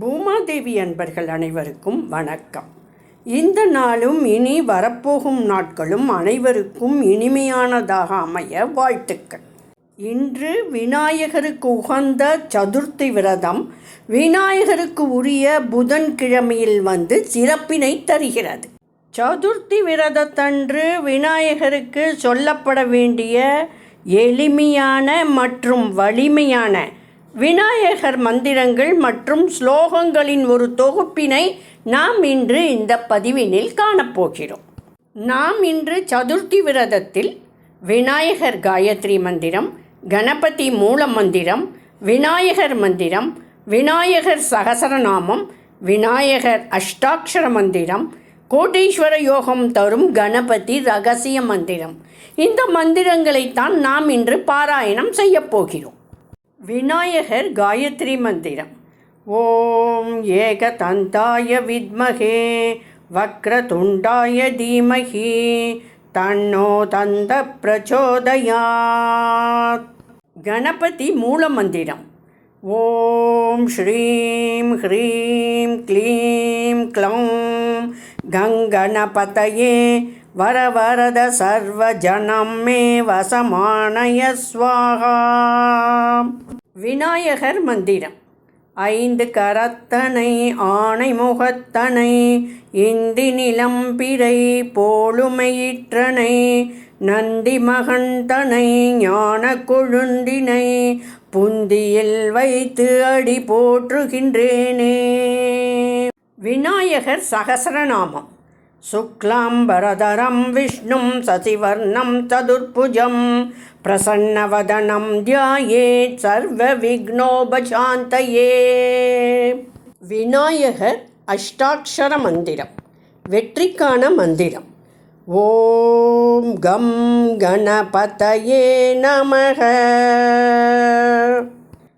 பூமாதேவி அன்பர்கள் அனைவருக்கும் வணக்கம். இந்த நாளும் இனி வரப்போகும் நாட்களும் அனைவருக்கும் இனிமையானதாக அமைய வாழ்த்துக்கள். இன்று விநாயகருக்கு உகந்த சதுர்த்தி விரதம் விநாயகருக்கு உரிய புதன்கிழமையில் வந்து சிறப்பினை தருகிறது. சதுர்த்தி விரதத்தன்று விநாயகருக்கு சொல்லப்பட வேண்டிய எளிமையான மற்றும் வலிமையான விநாயகர் மந்திரங்கள் மற்றும் ஸ்லோகங்களின் ஒரு தொகுப்பினை நாம் இன்று இந்த பதிவினில் காணப்போகிறோம். நாம் இன்று சதுர்த்தி விரதத்தில் விநாயகர் காயத்ரி மந்திரம் கணபதி மூல மந்திரம் விநாயகர் மந்திரம் விநாயகர் சகசரநாமம் விநாயகர் அஷ்டாட்சர மந்திரம் கோட்டீஸ்வர யோகம் தரும் கணபதி ரகசிய மந்திரம். இந்த மந்திரங்களைத்தான் நாம் இன்று பாராயணம் செய்யப் போகிறோம். விநாயகர் காயத்ரி மந்திரம். ஓம் ஏகதந்தாய வித்மகே வக்ரதுண்டாய தீமகி தன்னோ தந்த பிரச்சோதயாத். கணபதி மூல மந்திரம். ஓம் ஸ்ரீம் ஹ்ரீம் க்ளீம் க்ளௌம் கங்கணபதயே வரவரத சர்வஜனம் மே வசமானய ஸ்வாகா. விநாயகர் மந்திரம். ஐந்து கரத்தனை ஆணை முகத்தனை இந்தி நிலம்பிரை போலுமையிற்றனை நந்தி மகந்தனை ஞான கொழுந்தினை புந்தியில் வைத்து அடி போற்றுகின்றேனே. விநாயகர் சகசரநாமம். शुक्लाम्बरधरं विष्णुं ससिवर्णं चतुर्भुजं प्रसन्नवदनं ध्यायेत् सर्वविघ्नोपशान्तये விநாயகர் அஷ்டாட்சர மந்திரம் வெற்றிக்கான மந்திரம் ஓம் கம் கணபதயே நமக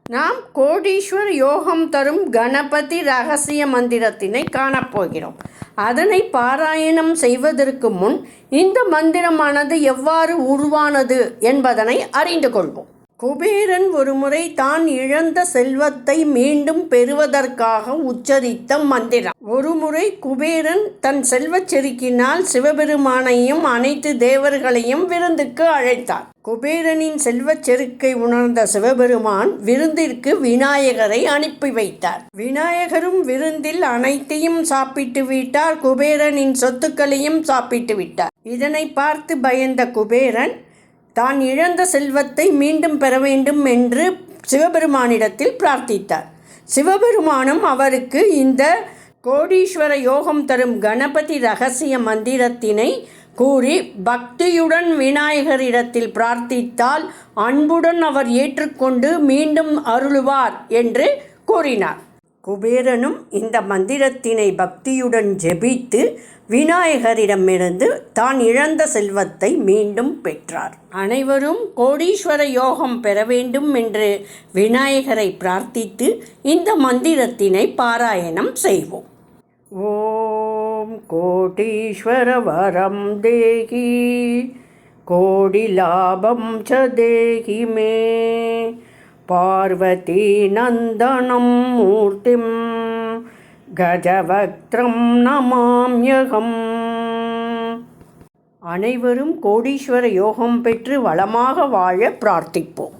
நாம் கோடீஸ்வர் யோகம் தரும் கணபதி ரகசிய மந்திரத்தினை காணப்போகிறோம் அதனை பாராயணம் செய்வதற்கு முன் இந்த மந்திரமானது எவ்வாறு உருவானது என்பதனை அறிந்து கொள்வோம். குபேரன் ஒருமுறை தான் இழந்த செல்வத்தை மீண்டும் பெறுவதற்காக உச்சரித்த மந்திரம். ஒருமுறை குபேரன் தன் செல்வச் செருக்கினால் சிவபெருமானையும் அனைத்து தேவர்களையும் விருந்துக்கு அழைத்தார். குபேரனின் செல்வச் செருக்கை உணர்ந்த சிவபெருமான் விருந்திற்கு விநாயகரை அனுப்பி வைத்தார். விநாயகரும் விருந்தில் அனைத்தையும் சாப்பிட்டு விட்டார். குபேரனின் சொத்துக்களையும் சாப்பிட்டு விட்டார். இதனை பார்த்து பயந்த குபேரன் தான் இழந்த செல்வத்தை மீண்டும் பெற வேண்டும் என்று சிவபெருமானிடத்தில் பிரார்த்தித்தார். சிவபெருமானும் அவருக்கு இந்த கோடீஸ்வர யோகம் தரும் கணபதி ரகசிய மந்திரத்தினை கூறி பக்தியுடன் விநாயகரிடத்தில் பிரார்த்தித்தால் அன்புடன் அவர் ஏற்றுக்கொண்டு மீண்டும் அருளுவார் என்று கூறினார். குபேரனும் இந்த மந்திரத்தினை பக்தியுடன் ஜெபித்து விநாயகரிடமிருந்து தான் இழந்த செல்வத்தை மீண்டும் பெற்றார். அனைவரும் கோடீஸ்வர யோகம் பெற வேண்டும் என்று விநாயகரை பிரார்த்தித்து இந்த மந்திரத்தினை பாராயணம் செய்வோம். ஓம் கோடீஸ்வர வரம் தேகி கோடி லாபம் ச தேகி மே. பார்வதி நந்தனம் மூர்த்திம் கஜவக்திரம் நமாம்யகம். அனைவரும் கோடீஸ்வர யோகம் பெற்று வளமாக வாழ பிரார்த்திப்போம்.